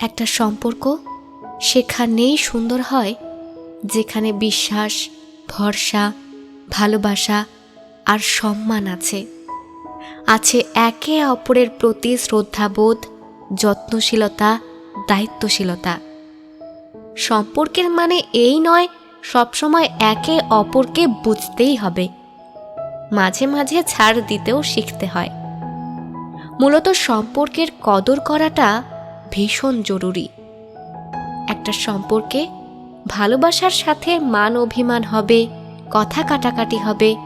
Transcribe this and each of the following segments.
একটা সম্পর্ক সেখানেই সুন্দর হয়, যেখানে বিশ্বাস, ভরসা, ভালোবাসা আর সম্মান আছে। আছে একে অপরের প্রতি শ্রদ্ধাবোধ, যত্নশীলতা, দায়িত্বশীলতা। সম্পর্কের মানে এই নয়, সবসময় একে অপরকে বুঝতেই হবে। মাঝে মাঝে ছাড় দিতেও শিখতে হয়। মূলত সম্পর্কের কদর করাটা ভীষণ জরুরি। একটা সম্পর্কে ভালোবাসার সাথে মান অভিমান হবে, কথা কাটাকাটি হবে,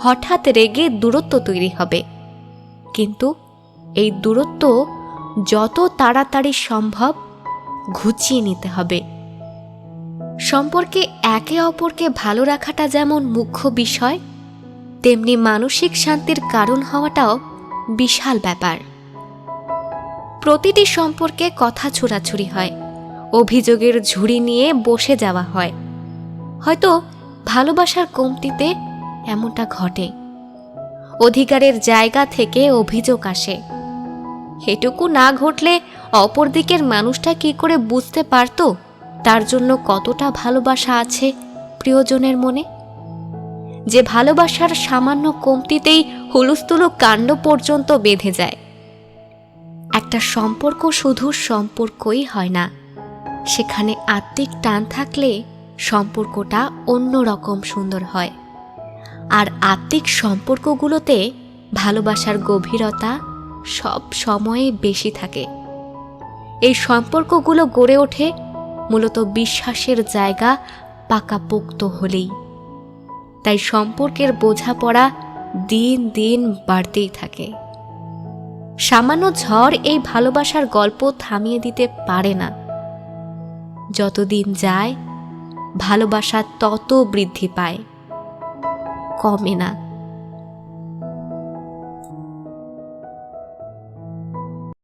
হঠাৎ রেগে দূরত্ব তৈরি হবে। কিন্তু এই দূরত্ব যত তাড়াতাড়ি সম্ভব ঘুচিয়ে নিতে হবে। সম্পর্কে একে অপরকে ভালো রাখাটা যেমন মুখ্য বিষয়, তেমনি মানসিক শান্তির কারণ হওয়াটাও বিশাল ব্যাপার। প্রতিটি সম্পর্কে কথা ছোড়াছুড়ি হয়। অভিযোগের ঝুড়ি নিয়ে বসে যাওয়া হয়। হয়তো ভালোবাসার কমতিতে এমনটা ঘটে। অধিকারের জায়গা থেকে অভিযোগ আসে। এটুকু না ঘটলে অপরদিকের মানুষটা কি করে বুঝতে পারতো? তার জন্য কতটা ভালোবাসা আছে প্রিয়জনের মনে? যে ভালোবাসার সামান্য কমতিতেই হুলুস্থুলু কাণ্ড পর্যন্ত বেঁধে যায়। একটা সম্পর্ক শুধু সম্পর্কই হয় না। সেখানে আত্মিক টান থাকলে সম্পর্কটা অন্য রকম সুন্দর হয়। আর আত্মিক সম্পর্কগুলোতে ভালোবাসার গভীরতা সব সময়ে বেশি থাকে। এই সম্পর্কগুলো গড়ে ওঠে মূলত বিশ্বাসের জায়গা পাকাপোক্ত হলেই। তাই সম্পর্কের বোঝাপড়া দিন দিন বাড়তেই থাকে। সামান্য ঝড় এই ভালোবাসার গল্প থামিয়ে দিতে পারে না। যতদিন যায়, ভালোবাসা তত বৃদ্ধি পায়। কমে না।